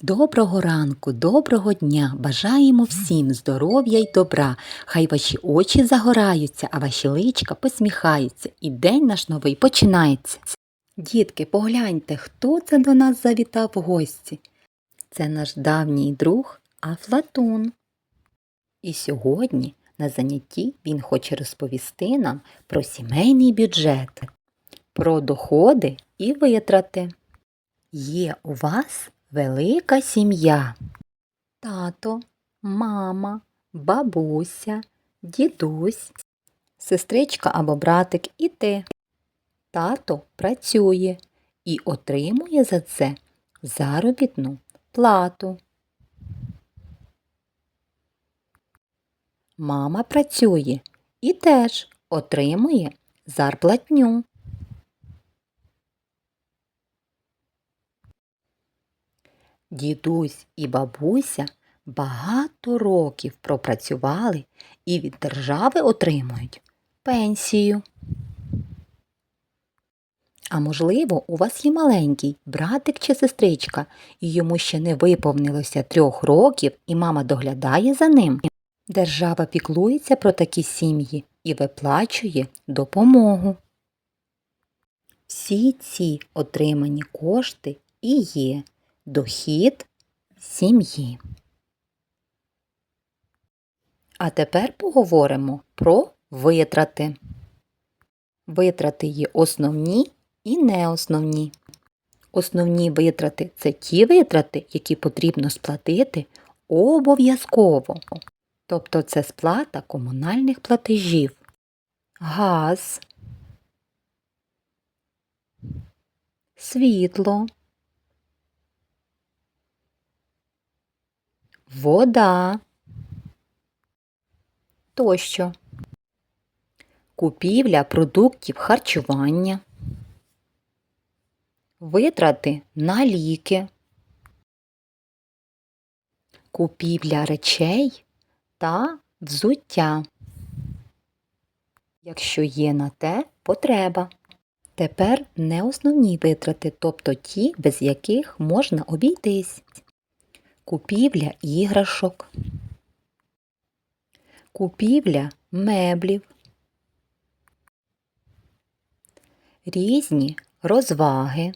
Доброго ранку, доброго дня! Бажаємо всім здоров'я й добра. Хай ваші очі загораються, а ваші личка посміхаються, і день наш новий починається. Дітки, погляньте, хто це до нас завітав в гості. Це наш давній друг Афлатун. І сьогодні на занятті він хоче розповісти нам про сімейний бюджет, про доходи і витрати. Є у вас велика сім'я. Тато, мама, бабуся, дідусь, сестричка або братик і ти. Тато працює і отримує за це заробітну плату. Мама працює і теж отримує зарплатню. Дідусь і бабуся багато років пропрацювали і від держави отримують пенсію. А можливо, у вас є маленький братик чи сестричка, і йому ще не виповнилося трьох років, і мама доглядає за ним. Держава піклується про такі сім'ї і виплачує допомогу. Всі ці отримані кошти і є дохід сім'ї. А тепер поговоримо про витрати. Витрати є основні і неосновні. Основні витрати це ті витрати, які потрібно сплатити обов'язково. Тобто це сплата комунальних платежів. Газ, світло, вода тощо. Купівля продуктів харчування, витрати на ліки, купівля речей та взуття, якщо є на те потреба. Тепер не основні витрати, тобто ті, без яких можна обійтись. Купівля іграшок, купівля меблів, різні розваги,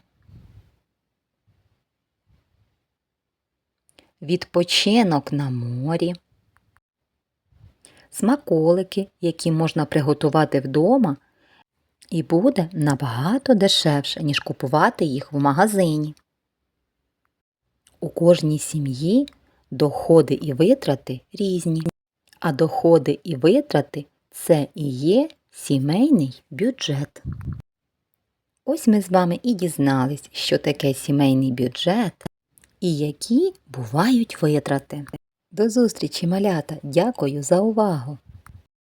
відпочинок на морі, смаколики, які можна приготувати вдома, і буде набагато дешевше, ніж купувати їх в магазині. У кожній сім'ї доходи і витрати різні, а доходи і витрати це і є сімейний бюджет. Ось ми з вами і дізнались, що таке сімейний бюджет і які бувають витрати. До зустрічі, малята! Дякую за увагу!